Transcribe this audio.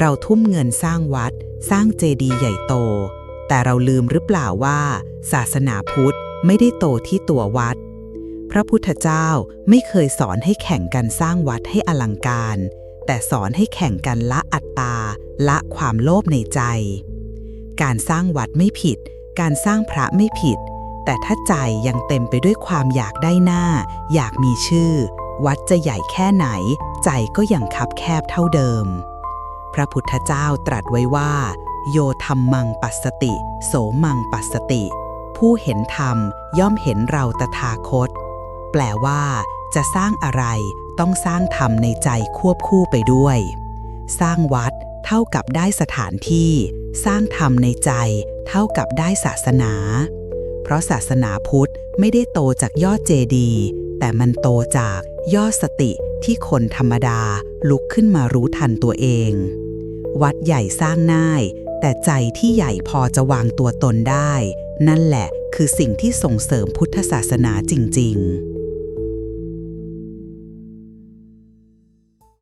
เราทุ่มเงินสร้างวัด สร้างเจดีย์ใหญ่โต แต่เราลืมหรือเปล่าว่า ศาสนาพุทธไม่ได้โตที่ตัววัด พระพุทธเจ้าไม่เคยสอนให้แข่งกันสร้างวัดให้อลังการ แต่สอนให้แข่งกันละอัตตา ละความโลภในใจ การสร้างวัดไม่ผิด การสร้างพระไม่ผิด แต่ถ้าใจยังเต็มไปด้วยความอยากได้หน้า อยากมีชื่อ วัดจะใหญ่แค่ไหน ใจก็ยังคับแคบเท่าเดิม พระพุทธเจ้าตรัสไว้ว่า โยธรรมมังปัสสติ โสมังปัสสติ ผู้เห็นธรรมย่อมเห็นเราตถาคต แปลว่า จะสร้างอะไรต้องสร้างธรรมในใจควบคู่ไปด้วย สร้างวัดเท่ากับได้สถานที่ สร้างธรรมในใจ เท่ากับได้ศาสนา เพราะศาสนาพุทธไม่ได้โตจากยอดเจดีย์แต่มันโตจากยอดสติที่คนธรรมดาลุกขึ้นมารู้ทันตัวเอง วัดใหญ่สร้างง่าย แต่ใจที่ใหญ่พอจะวางตัวตนได้ นั่นแหละคือสิ่งที่ส่งเสริมพุทธศาสนาจริง ๆ